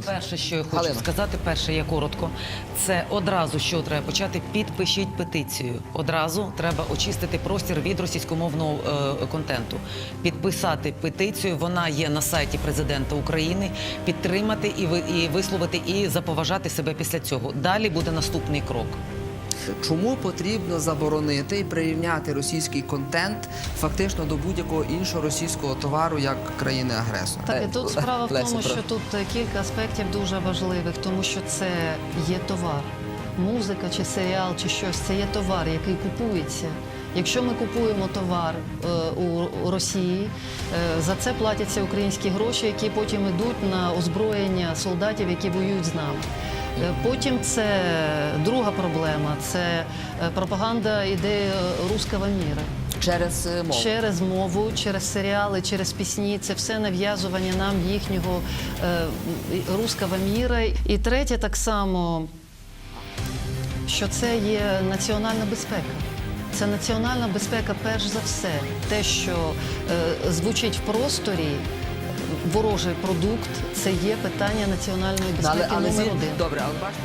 прошу. Перше, що я хочу Галина. сказати, перше, я коротко, це одразу, що треба почати, підпишіть петицію. Одразу треба очистити простір від російськомовного е, контенту. Підписати петицію, вона є на сайті президента України. Підтримати і ви і висловити, і заповажати себе після цього. Далі буде наступний крок. Чому потрібно заборонити і прирівняти російський контент фактично до будь-якого іншого російського товару як країни-агресора? Так, і тут справа в тому, що тут е, кілька аспектів дуже важливих, тому що це є товар. Музика чи серіал, чи щось це є товар, який купується. Якщо ми купуємо товар е, у, у Росії, е, за це платяться українські гроші, які потім йдуть на озброєння солдатів, які воюють з нами. Е, Потім це друга проблема це е, пропаганда ідеї руского міра. через е, мову. Через мову, через серіали, через пісні це все нав'язування нам їхнього е, руского міра. І третє, так само, що це є національна безпека. Це національна безпека, перш за все, те, що е, звучить в просторі. Ворожий продукт це є питання національної безпеки. але, але номер один. Добре, але бачите,